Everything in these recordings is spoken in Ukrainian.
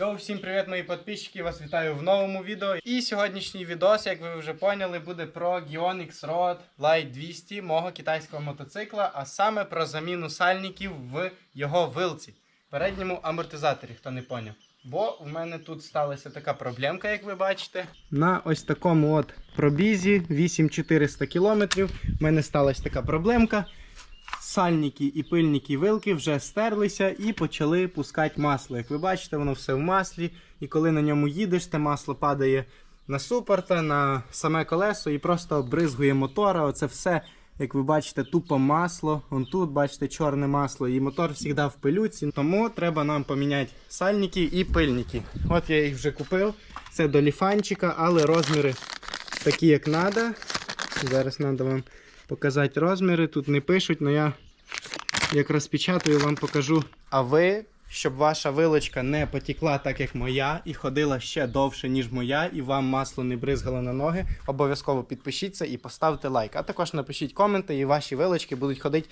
Йоу, всім привіт, мої підписчики! Вас вітаю в новому відео. І сьогоднішній відос, як ви вже поняли, буде про Gion X-Road Light 200 мого китайського мотоцикла, а саме про заміну сальників в його вилці, передньому амортизаторі, хто не поняв. Бо в мене тут сталася така проблемка, як ви бачите. На ось такому от пробізі 8400 км в мене сталася така проблемка. Сальники і пильники вилки вже стерлися і почали пускати масло. Як ви бачите, воно все в маслі. І коли на ньому їдеш, те масло падає на супорта, на саме колесо і просто обризгує мотора. Оце все, як ви бачите, тупо масло. Вон тут, бачите, чорне масло. І мотор завжди в пилюці. Тому треба нам поміняти сальники і пильники. От я їх вже купив. Це до ліфанчика, але розміри такі, як треба. Зараз треба вам показати розміри. Тут не пишуть, але я як розпечатаю, вам покажу. А ви, щоб ваша вилочка не потекла так, як моя, і ходила ще довше, ніж моя, і вам масло не бризгало на ноги, обов'язково підпишіться і поставте лайк. А також напишіть коменти, і ваші вилочки будуть ходити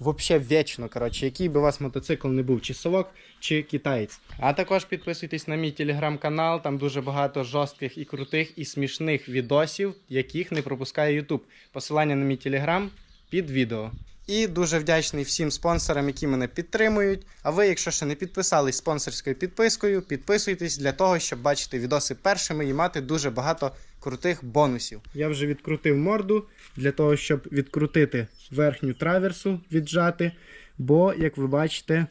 взагалі вічно. Коротше, який би у вас мотоцикл не був, чи совок, чи китаєць. А також підписуйтесь на мій телеграм-канал, там дуже багато жорстких і крутих і смішних відосів, яких не пропускає YouTube. Посилання на мій телеграм під відео. І дуже вдячний всім спонсорам, які мене підтримують. А ви, якщо ще не підписались спонсорською підпискою, підписуйтесь для того, щоб бачити відоси першими і мати дуже багато крутих бонусів. Я вже відкрутив морду для того, щоб відкрутити верхню траверсу, віджати. Бо, як ви бачите,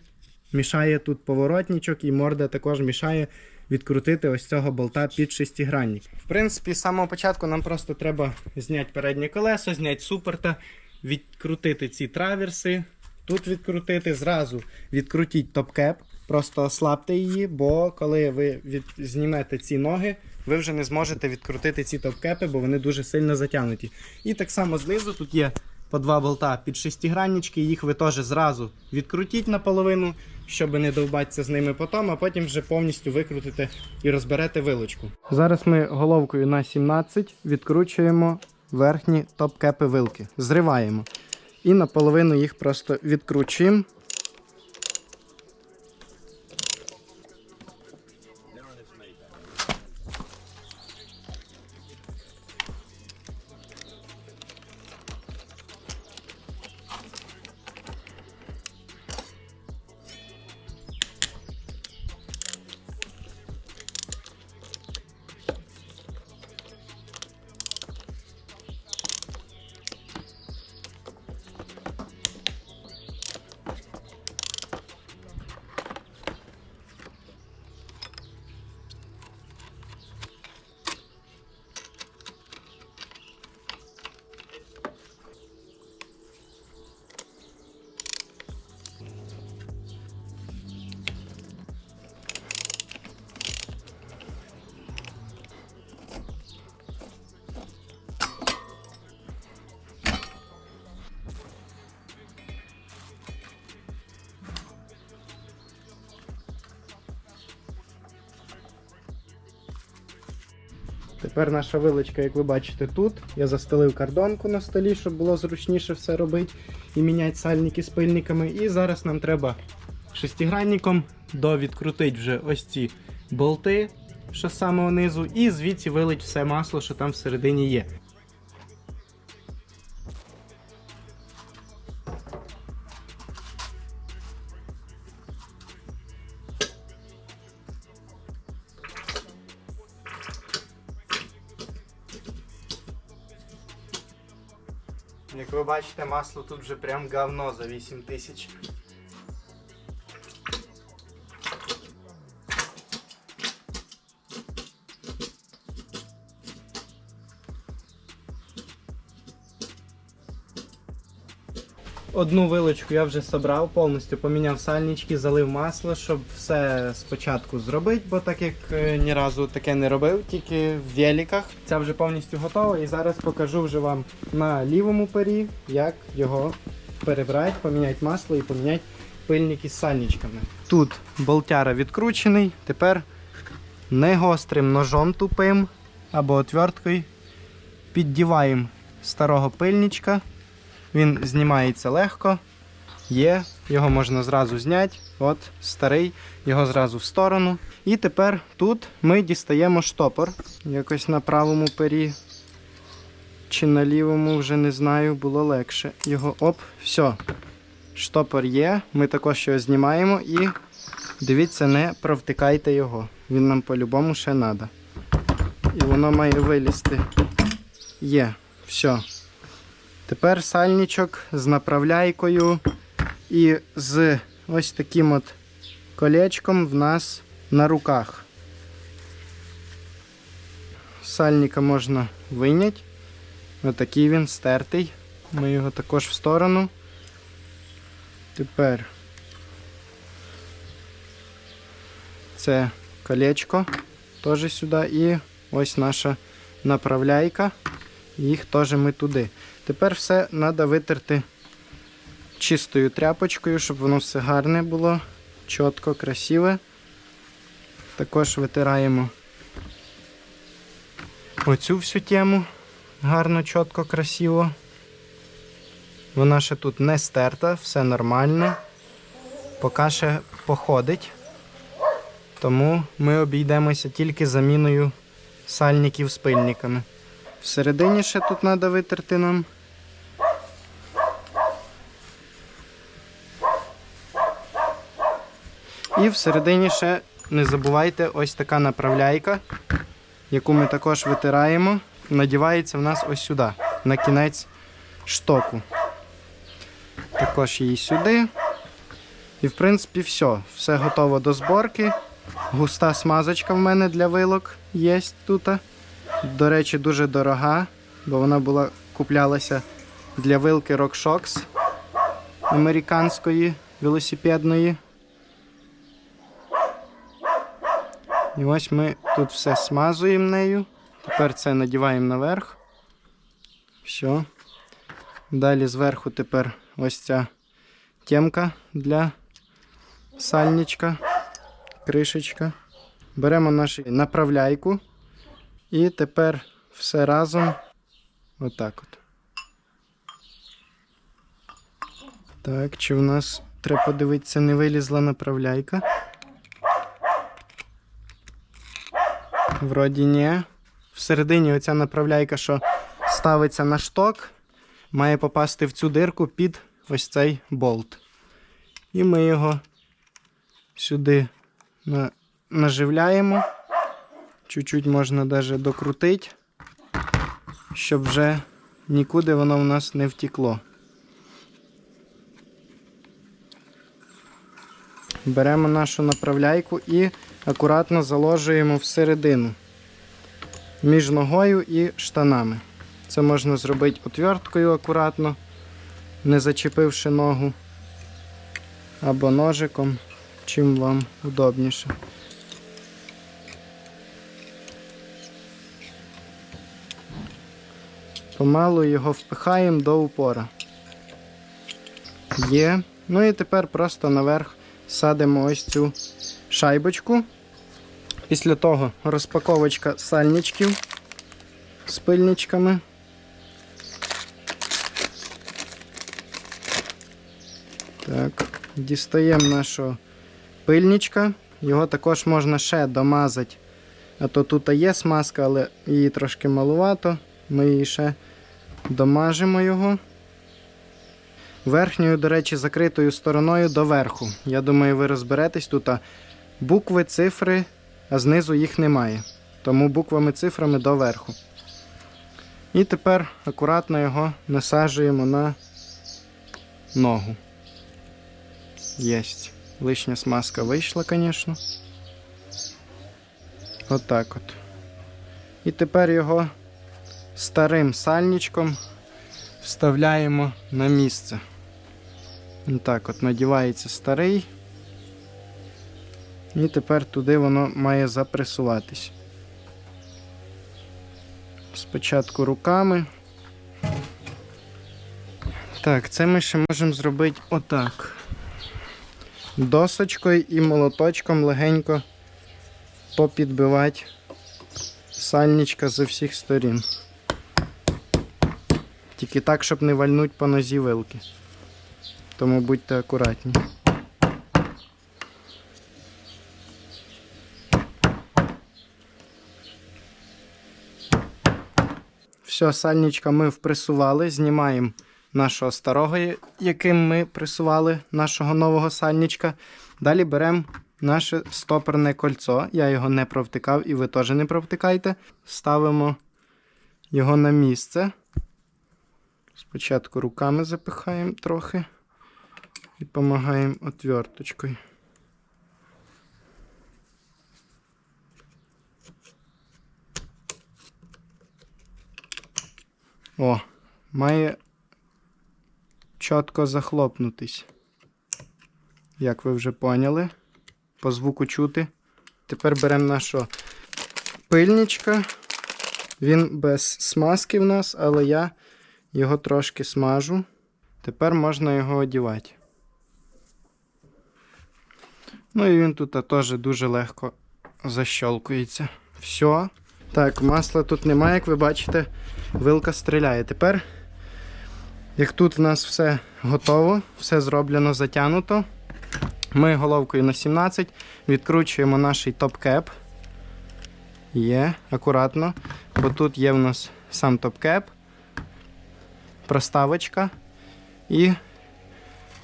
мішає тут поворотничок, і морда також мішає відкрутити ось цього болта під шестигранник. В принципі, з самого початку нам просто треба зняти переднє колесо, зняти супорта, відкрутити ці траверси. Тут відкрутити, зразу відкрутіть топкеп, просто ослабте її, бо коли ви від... знімете ці ноги, ви вже не зможете відкрутити ці топкепи, бо вони дуже сильно затягнуті. І так само знизу тут є по два болта під шестиграннички, їх ви теж зразу відкрутіть наполовину, щоб не довбатися з ними потім, а потім вже повністю викрутите і розберете вилочку. Зараз ми головкою на 17 відкручуємо верхні топ-кепи вилки. Зриваємо. І наполовину їх просто відкручуємо. Тепер наша вилочка, як ви бачите, тут. Я застелив кардонку на столі, щоб було зручніше все робити і міняти сальники з пильниками. І зараз нам треба шестигранником довідкрутити вже ось ці болти, що з самого низу, і звідси вилить все масло, що там всередині є. Як ви бачите, масло тут вже прям говно за 8 тисяч. Одну вилочку я вже зібрав, повністю поміняв сальнички, залив масло, щоб все спочатку зробити, бо так як е, ні разу таке не робив, тільки в великах. Ця вже повністю готова і зараз покажу вже вам на лівому пері, як його перебрати, поміняти масло і поміняти пильники з сальничками. Тут болтяра відкручений, тепер не гострим ножом тупим або отверткою піддіваємо старого пильничка. Він знімається легко, є, його можна зразу зняти От, старий, його зразу в сторону. І тепер тут ми дістаємо штопор. Якось на правому пері чи на лівому, вже не знаю, було легше. Його оп, все. Штопор є. Ми також його знімаємо і дивіться, не провтикайте його. Він нам по-любому ще треба. І воно має вилізти. Є, все. Тепер сальничок з направляйкою і з ось таким от колечком в нас на руках. Сальника можна виняти. Отакий він стертий. Ми його також в сторону. Тепер це колечко теж сюди і ось наша направляйка. Їх теж ми туди. Тепер все треба витерти чистою тряпочкою, щоб воно все гарне було, чітко, красиве. Також витираємо оцю всю тему гарно, чітко, красиво. Вона ще тут не стерта, все нормально. Поки ще походить. Тому ми обійдемося тільки заміною сальників з пильниками. Всередині ще тут треба витерти нам. І всередині ще не забувайте ось така направляйка, яку ми також витираємо. Надівається в нас ось сюди, на кінець штоку. Також її сюди. І в принципі все. Все готово до зборки. Густа смазочка в мене для вилок є тут. До речі, дуже дорога, бо вона була куплялася для вилки RockShox американської велосипедної. І ось ми тут все смазуємо нею. Тепер це надіваємо наверх. Все. Далі зверху тепер ось ця темка для сальничка, кришечка. Беремо нашу направляйку. І тепер все разом отак от. Так, чи в нас треба подивитися, не вилізла направляйка? Вроді ні. Всередині оця направляйка, що ставиться на шток, має попасти в цю дирку під ось цей болт. І ми його сюди наживляємо. Чуть-чуть можна навіть докрутити, щоб вже нікуди воно в нас не втекло. Беремо нашу направляйку і акуратно заложуємо всередину між ногою і штанами. Це можна зробити отверткою акуратно, не зачепивши ногу, або ножиком, чим вам удобніше. Помалу його впихаємо до упора. Є. Ну і тепер просто наверх садимо ось цю шайбочку. Після того розпаковочка сальничків з пильничками. Так, дістаємо нашого пильничка. Його також можна ще домазати. А то тут є смазка, але її трошки малувато. Ми її ще домажемо його. Верхньою, до речі, закритою стороною доверху. Я думаю, ви розберетесь тут. Букви, цифри, а знизу їх немає. Тому буквами, цифрами доверху. І тепер акуратно його насаджуємо на ногу. Єсть. Лишня смазка вийшла, звісно. Отак от. І тепер його старим сальничком вставляємо на місце. Так от надівається старий. І тепер туди воно має запресуватись. Спочатку руками. Так, це ми ще можемо зробити отак. Досочкою і молоточком легенько попідбивати сальничка з усіх сторін. Тільки так, щоб не вальнуть по нозі вилки. Тому будьте акуратні. Все, сальничка ми впресували, знімаємо нашого старого, яким ми присували нашого нового сальничка. Далі беремо наше стоперне кольцо. Я його не провтикав і ви теж не провтикайте. Ставимо його на місце. Спочатку руками запихаємо трохи і допомагаємо отверточкою. О, має чітко захлопнутись. Як ви вже поняли, по звуку чути. Тепер беремо нашого пильничка. Він без смазки в нас, але я його трошки смажу. Тепер можна його одівати. Ну і він тут теж дуже легко защолкується. Все. Так, масла тут немає, як ви бачите, вилка стріляє. Тепер, як тут в нас все готово, все зроблено, затягнуто. Ми головкою на 17 відкручуємо наш топ-кеп. Є, акуратно. Бо тут є в нас сам топ-кеп, проставочка і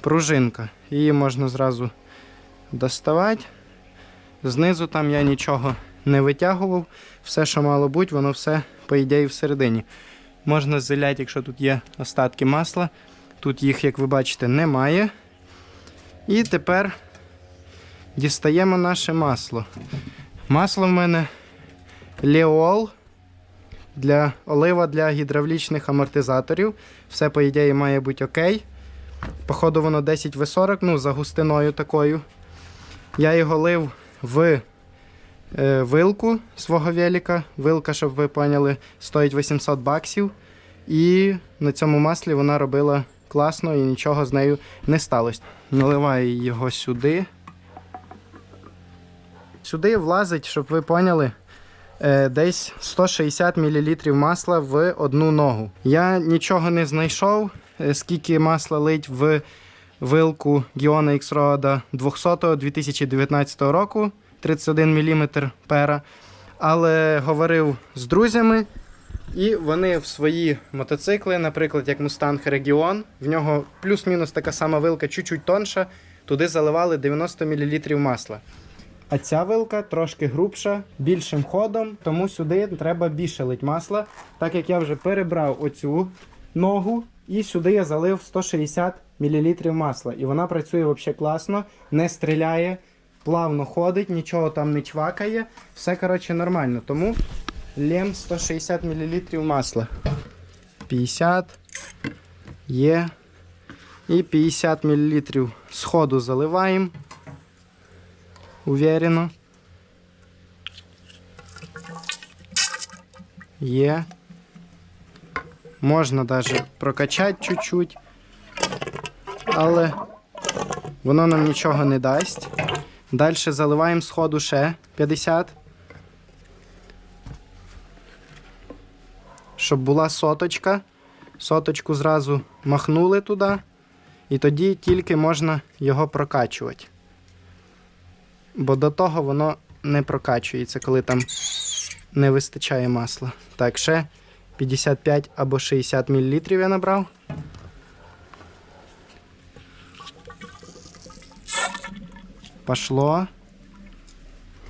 пружинка. Її можна зразу доставати. Знизу там я нічого не витягував. Все, що мало бути, воно все, по ідеї, всередині. Можна заляти, якщо тут є остатки масла. Тут їх, як ви бачите, немає. І тепер дістаємо наше масло. Масло в мене Леол для олива для гідравлічних амортизаторів. Все, по ідеї, має бути окей. Походу, воно 10 в 40 ну, за густиною такою. Я його лив в е, вилку свого велика. Вилка, щоб ви поняли, стоїть 800 баксів. І на цьому маслі вона робила класно і нічого з нею не сталося. Наливаю його сюди. Сюди влазить, щоб ви поняли, десь 160 мл масла в одну ногу. Я нічого не знайшов, е, скільки масла лить в вилку Giona X-Road 200 2019 року 31 мм пера. Але говорив з друзями, і вони в свої мотоцикли, наприклад, як Mustang Region, в нього плюс-мінус така сама вилка, чуть-чуть тонша, туди заливали 90 мл масла. А ця вилка трошки грубша, більшим ходом, тому сюди треба більше лить масла. Так як я вже перебрав оцю ногу, і сюди я залив 160 мл масла. І вона працює взагалі класно, не стріляє, плавно ходить, нічого там не чвакає. Все коротше нормально. Тому лєм 160 мл масла. 50 є. І 50 мл сходу заливаємо. Уверенно. Є. Можна навіть прокачати чуть-чуть, але воно нам нічого не дасть. Далі заливаємо сходу ще 50. Щоб була соточка. Соточку зразу махнули туди, і тоді тільки можна його прокачувати. Бо до того воно не прокачується, коли там не вистачає масла. Так, ще 55 або 60 мл я набрав. Пошло.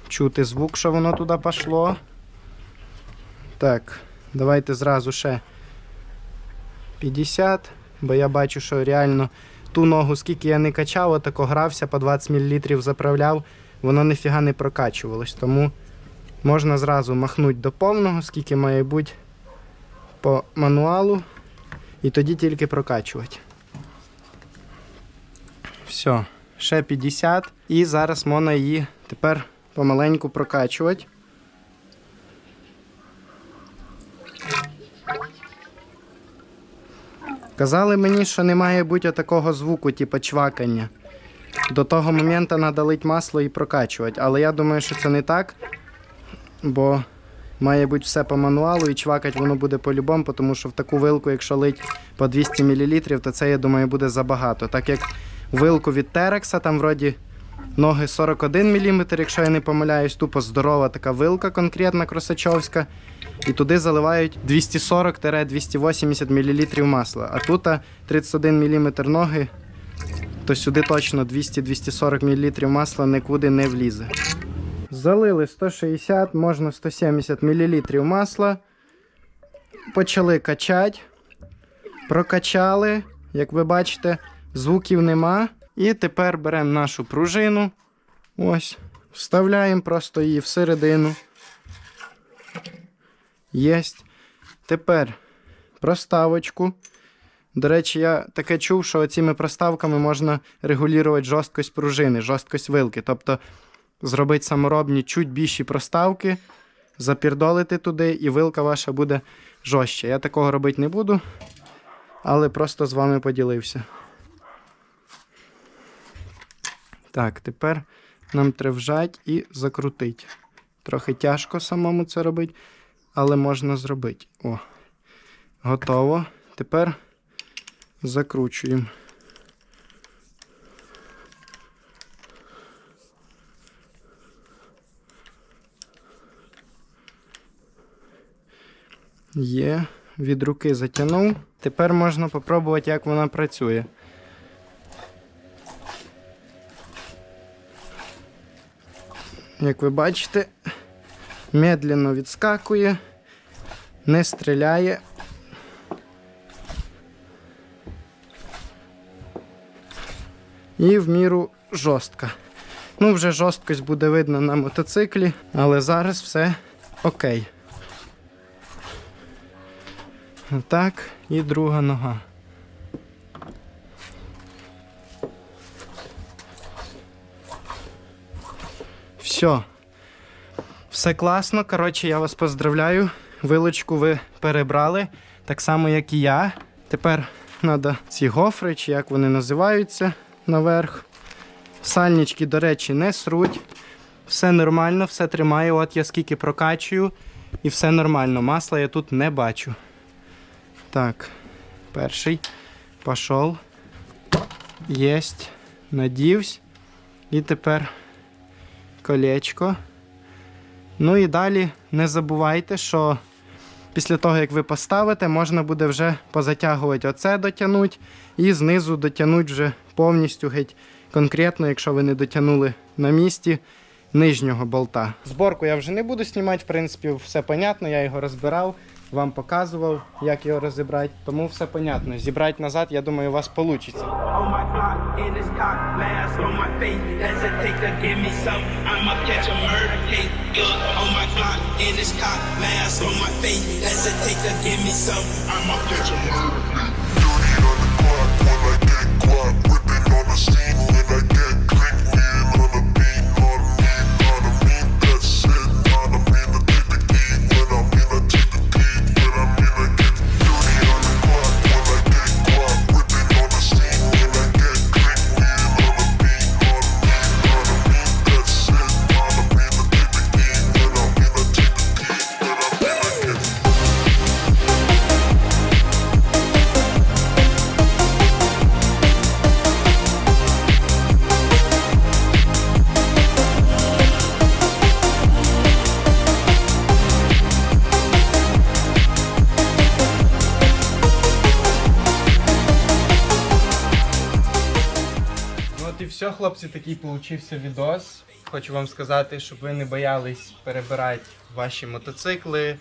Чути звук, що воно туди пошло. Так, давайте зразу ще 50, бо я бачу, що реально ту ногу, скільки я не качав, отако грався, по 20 мл заправляв, воно ніфіга не прокачувалось. Тому можна зразу махнути до повного, скільки має бути по мануалу, і тоді тільки прокачувати. Все, ще 50. І зараз можна її тепер помаленьку прокачувати. Казали мені, що не має бути такого звуку, типу чвакання. До того моменту треба масло і прокачувати. Але я думаю, що це не так, бо має бути все по мануалу і чвакати воно буде по-любому, тому що в таку вилку, якщо лить по 200 мл, то це, я думаю, буде забагато. Так як вилку від Терекса, там вроді ноги 41 мм, якщо я не помиляюсь, тупо здорова така вилка конкретна кросачовська. І туди заливають 240-280 мл масла. А тут 31 мм ноги, то сюди точно 200-240 мл масла нікуди не влізе. Залили 160, можна 170 мл масла. Почали качати. Прокачали, як ви бачите, звуків нема. І тепер беремо нашу пружину. Ось. Вставляємо просто її всередину. Єсть. Тепер проставочку. До речі, я таке чув, що цими проставками можна регулювати жорсткость пружини, жорсткость вилки. Тобто зробити саморобні чуть більші проставки, запірдолити туди, і вилка ваша буде жорстче. Я такого робити не буду, але просто з вами поділився. Так, тепер нам треба вжати і закрутити. Трохи тяжко самому це робити, але можна зробити. О, готово. Тепер закручуємо. Є, від руки затягнув. Тепер можна спробувати, як вона працює. Як ви бачите, медленно відскакує, не стріляє. І в міру жорстка. Ну, вже жорсткость буде видно на мотоциклі, але зараз все окей. Так, і друга нога. Все. Все класно. Коротше, я вас поздравляю. Вилочку ви перебрали, так само, як і я. Тепер треба ці гофри, чи як вони називаються, наверх. Сальнички, до речі, не сруть. Все нормально, все тримає. От я скільки прокачую, і все нормально. Масла я тут не бачу. Так, перший пішов. Єсть. Надівсь. І тепер колечко. Ну і далі не забувайте, що після того, як ви поставите, можна буде вже позатягувати оце дотягнути і знизу дотягнути вже повністю геть конкретно, якщо ви не дотягнули на місці нижнього болта. Зборку я вже не буду знімати, в принципі, все понятно, я його розбирав, вам показував, як його розібрати, тому все понятно. Зібрати назад, я думаю, у вас вийде. on my clock, in this cock mask on my face. Hesitate to give me some, I'ma catch a хлопці, такий получився відос. Хочу вам сказати, щоб ви не боялись перебирати ваші мотоцикли.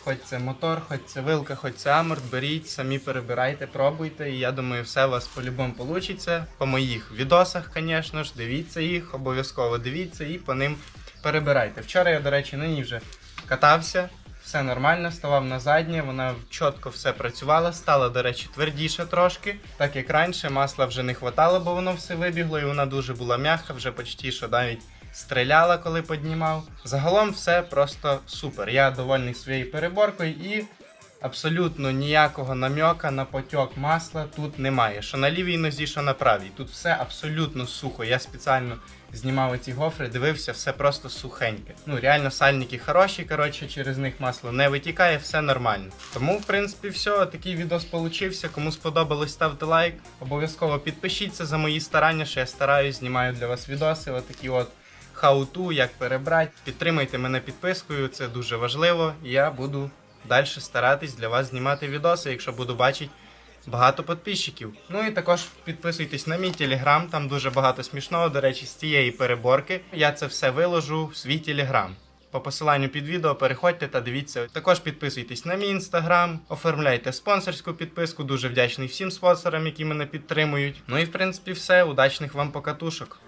Хоч це мотор, хоч це вилка, хоч це аморт, беріть, самі перебирайте, пробуйте. І я думаю, все у вас по-любому вийде. По моїх відосах, звісно ж, дивіться їх, обов'язково дивіться і по ним перебирайте. Вчора я, до речі, на ній вже катався, все нормально, ставав на заднє, вона чітко все працювала, стала, до речі, твердіше трошки. Так як раніше, масла вже не хватало, бо воно все вибігло, і вона дуже була м'яка, вже почти що навіть стріляла, коли піднімав. Загалом все просто супер. Я довольний своєю переборкою і Абсолютно ніякого намьока на потьок масла тут немає. Що на лівій нозі, що на правій. Тут все абсолютно сухо. Я спеціально знімав ці гофри, дивився, все просто сухеньке. Ну, реально сальники хороші, коротше, через них масло не витікає, все нормально. Тому, в принципі, все, такий відос получився. Кому сподобалось, ставте лайк. Обов'язково підпишіться за мої старання, що я стараюсь, знімаю для вас відоси. Отакі от how-to, як перебрати. Підтримайте мене підпискою, це дуже важливо. Я буду далі старатись для вас знімати відоси, якщо буду бачити багато підписчиків. Ну і також підписуйтесь на мій телеграм, там дуже багато смішного. До речі, з цієї переборки я це все виложу в свій телеграм. По посиланню під відео переходьте та дивіться. Також підписуйтесь на мій інстаграм, оформляйте спонсорську підписку. Дуже вдячний всім спонсорам, які мене підтримують. Ну і в принципі все. Удачних вам покатушок.